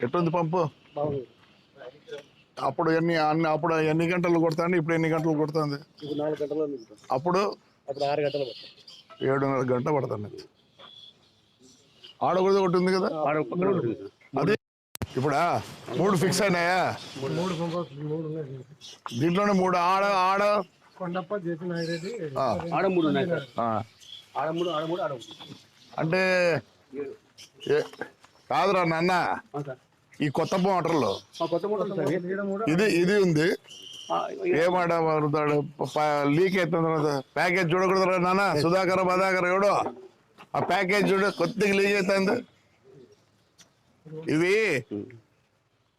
ఎట్టుంది పంపు? అప్పుడు ఎన్ని అన్ని అప్పుడు ఎన్ని గంటలు కొడుతుంది? ఇప్పుడు ఎన్ని గంటలు కొడుతుంది? అప్పుడు? ఆరు గంటలు ఏడున్నర గంట పడుతుంది. ఆడ కూడా ఒకటి ఉంది కదా? అది. ఇప్పుడా? మూడు ఫిక్స్ అయినాయా? దీంట్లోనే మూడు. ఆడ ఆడ? కొండప్ప జేపీ నాయుడు ఆ, ఆడ మూడు ఉన్నాయి. సార్ ఆ. ఆడ మూడు ఆడ మూడు ఆడ మూడు. అంటే కాదురా నాన్న. ఈ కొత్త మోటార్లు. ఇది ఇది ఉంది. ఆ, ఏమాట లీక్ అవుతుంది ప్యాకేజ్ చూడకూడదు నాన్న. సుధాకర్ బదాకర్ ఎవడో. ఆ ప్యాకేజ్ చూడ కొద్దిగా లీక్ అవుతుంది. ఇవి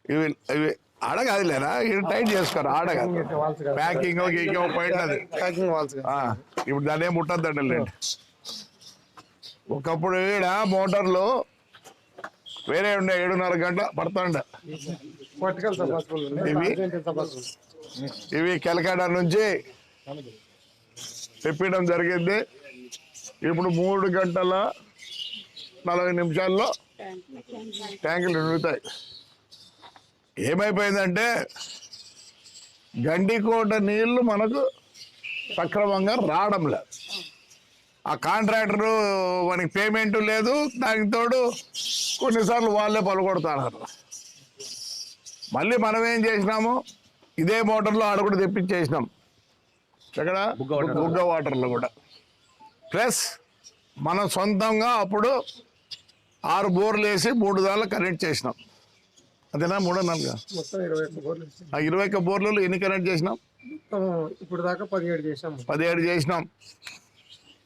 ఇవి ఇవి ఆడగాదులేరా ఇది టైట్ చేసుకోరు? ఆడగాదు. ప్యాకింగ్ గీకింగ్ పాయింట్ అది. ప్యాకింగ్ ఇప్పుడు దాన్ని ఏం ముట్టద్దండి లేండి. ఒకప్పుడు ఈడ మోటార్లు వేరే ఉండే ఏడున్నర గంట పడుతుండే. ఇవి? ఇవి కెలకాడ నుంచి తెప్పించడం జరిగింది. ఇప్పుడు మూడు గంటల నలభై నిమిషాల్లో ట్యాంకులు నిండుతాయి. ఏమైపోయిందంటే గండికోట నీళ్ళు మనకు సక్రమంగా రావడం లేదు ఆ కాంట్రాక్టరు మనకి పేమెంట్ లేదు దానికి తోడు కొన్నిసార్లు వాళ్ళే పలుకొడతారు మళ్ళీ మనం ఏం చేసినాము? ఇదే మోటార్లో ఆడ కూడా తెప్పించేసినాం. ఎక్కడ? బుగ్గ వాటర్. బుగ్గ వాటర్లో కూడా. ప్లస్ మనం సొంతంగా అప్పుడు ఆరు బోర్లు వేసి మూడు దానిలో కనెక్ట్ చేసినాం. అదేనా మూడో నాలుగు? ఇరవై ఒక్క బోర్లు. ఆ ఇరవై ఒక్క బోర్లలో ఎన్ని కనెక్ట్ చేసినాం? ఇప్పుడు దాకా పదిహేడు చేసాం పదిహేడు చేసినాం.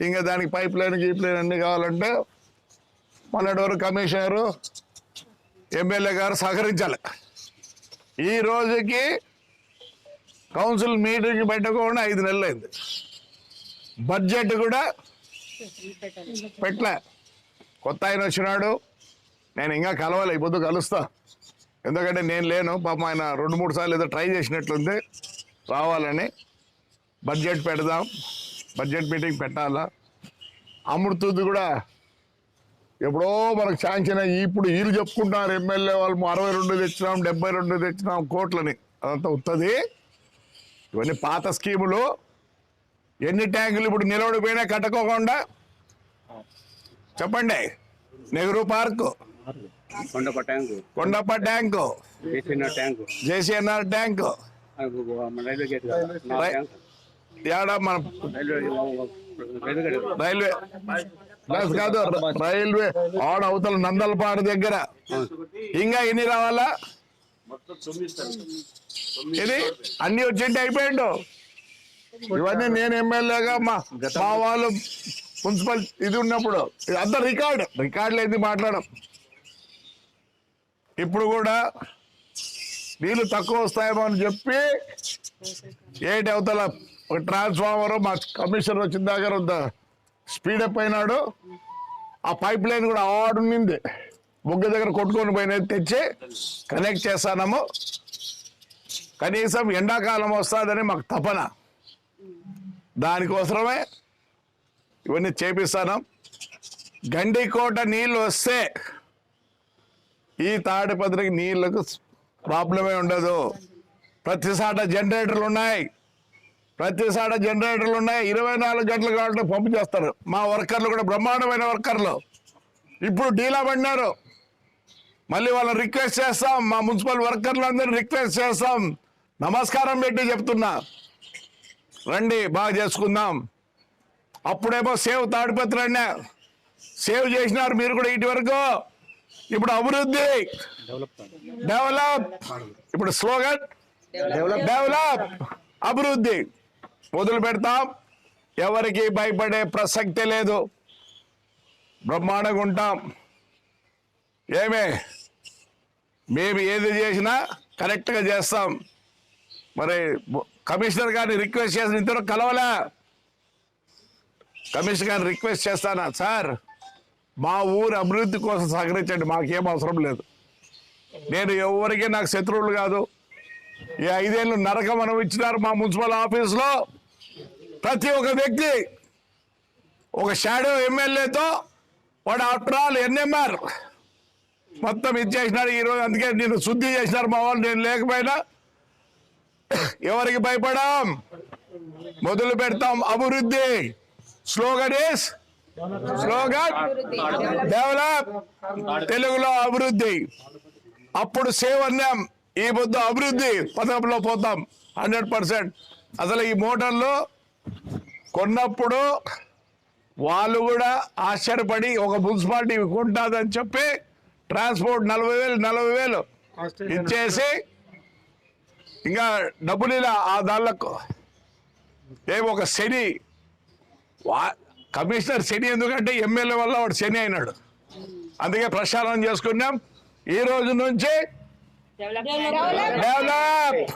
ఇంకా దానికి పైప్ లైన్ గీప్ లైన్ అన్ని కావాలంటే మొన్నటి వరకు కమిషనరు ఎమ్మెల్యే గారు సహకరించాలి. ఈ రోజుకి కౌన్సిల్ మీటింగ్ పెట్టకుండా ఐదు నెలలు అయింది. బడ్జెట్ కూడా పెట్టలే. కొత్త ఆయన వచ్చినాడు. నేను ఇంకా కలవాలి ఇప్పుడు పొద్దు కలుస్తా. ఎందుకంటే నేను లేను పాపం ఆయన రెండు మూడు సార్లు ఏదో ట్రై చేసినట్లుంది. రావాలని బడ్జెట్ పెడదాం. బడ్జెట్ మీటింగ్ పెట్టాలా? అమృతుంది కూడా ఎప్పుడో మనకు శాంక్షన్ అయ్యి ఇప్పుడు వీళ్ళు చెప్పుకుంటున్నారు ఎమ్మెల్యే వాళ్ళు అరవై రెండు తెచ్చినాం డెబ్బై రెండు తెచ్చినాం కోట్లని. అదంతా ఉత్తది. ఇవన్నీ పాత స్కీములు. ఎన్ని ట్యాంకులు ఇప్పుడు నిలబడిపోయినా కట్టుకోకుండా? చెప్పండి. Nehru park. Kondapa tank. Kondappa tank. JCNR tank. Railway gate కదా మన రైల్వే. బస్ కాదు రైల్వే ఆడ అవతల నందలపాడు దగ్గర. ఇంకా ఎన్ని రావాలా? ఇది అన్ని వచ్చింటే అయిపోయిండు. ఇవన్నీ నేను ఎమ్మెల్యేగా మా మా వాళ్ళు మున్సిపల్ ఇది ఉన్నప్పుడు. అంత రికార్డు. రికార్డ్ రికార్డులు ఏంది మాట్లాడడం. ఇప్పుడు కూడా నీళ్ళు తక్కువ వస్తాయేమో అని చెప్పి ఏంటి అవతల ఒక ట్రాన్స్ఫార్మర్ మా కమిషనర్ వచ్చిన దగ్గర స్పీడప్ అయినాడు. ఆ పైప్ లైన్ కూడా ఆడునింది బొగ్గ దగ్గర కొట్టుకొని పోయిన తెచ్చి కనెక్ట్ చేస్తానము. కనీసం ఎండాకాలం వస్తుందని మాకు తపన. దానికోసమే ఇవన్నీ చేపిస్తాను. గండికోట నీళ్ళు వస్తే ఈ తాడిపత్రికి నీళ్ళకు ప్రాబ్లమే ఉండదు. ప్రతిసాట జనరేటర్లు ఉన్నాయి. ప్రతిసాట జనరేటర్లు ఉన్నాయి. ఇరవై నాలుగు గంటలు కావాలంటే పంపు చేస్తారు. మా వర్కర్లు కూడా బ్రహ్మాండమైన వర్కర్లు. ఇప్పుడు డీలా పడినారు. మళ్ళీ వాళ్ళని రిక్వెస్ట్ చేస్తాం. మా మున్సిపల్ వర్కర్లు అందరినీ రిక్వెస్ట్ చేస్తాం. నమస్కారం పెట్టి చెప్తున్నా. రండి బాగా చేసుకుందాం. అప్పుడేమో సేవ్ తాడిపత్రి అన్నా సేవ్ చేసినారు మీరు కూడా ఇటు వరకు. ఇప్పుడు అభివృద్ధి. డెవలప్. ఇప్పుడు స్లోగన్. డెవలప్. అభివృద్ధి. మొదలు పెడతాం ఎవరికి భయపడే ప్రసక్తే లేదు. బ్రహ్మాండంగా ఉంటాం ఏమే? మేము ఏది చేసినా కరెక్ట్గా చేస్తాం. మరి కమిషనర్ గారిని రిక్వెస్ట్ చేసిన ఇద్దరు కలవలే. కమిషనర్ గారిని రిక్వెస్ట్ చేస్తానా? సార్ మా ఊరు అభివృద్ధి కోసం సహకరించండి. మాకేం అవసరం లేదు. నేను ఎవరికీ నాకు శత్రువులు కాదు. ఈ ఐదేళ్ళు నరకం అనుభవించినారు ఇచ్చినారు మా మున్సిపల్ ఆఫీస్లో. ప్రతి ఒక్క వ్యక్తి ఒక షాడో ఎమ్మెల్యేతో వాడు ఆఫ్టర్ ఆల్ ఎన్ఎంఆర్ మొత్తం ఇచ్చేసినారు ఈ ఈరోజు అందుకే నేను శుద్ధి చేసినారు మా వాళ్ళు. నేను లేకపోయినా ఎవరికి భయపడాం? మొదలు పెడతాం అభివృద్ధి. స్లోగన్ ఇస్ స్లోగన్ డెవలప్ తెలుగులో అభివృద్ధి. అప్పుడు సేవన్యం ఈ పొద్దు అభివృద్ధి. పథకంలో పోతాం. Hundred percent. అసలు ఈ మోటార్లో కొన్నప్పుడు వాళ్ళు కూడా ఆశ్చర్యపడి ఒక మున్సిపాలిటీ కొంటాదని చెప్పి ట్రాన్స్పోర్ట్ నలభై వేలు నలభై వేలు ఇచ్చేసి ఇంకా డబ్బులు ఇలా ఆ దాళ్ళకు ఏం ఒక శని వా కమిషనర్ శని ఎందుకంటే ఎమ్మెల్యే వల్ల వాడు శని అయినాడు. అందుకే ప్రక్షాళన చేసుకున్నాం. ఈ రోజు నుంచి డెవలప్.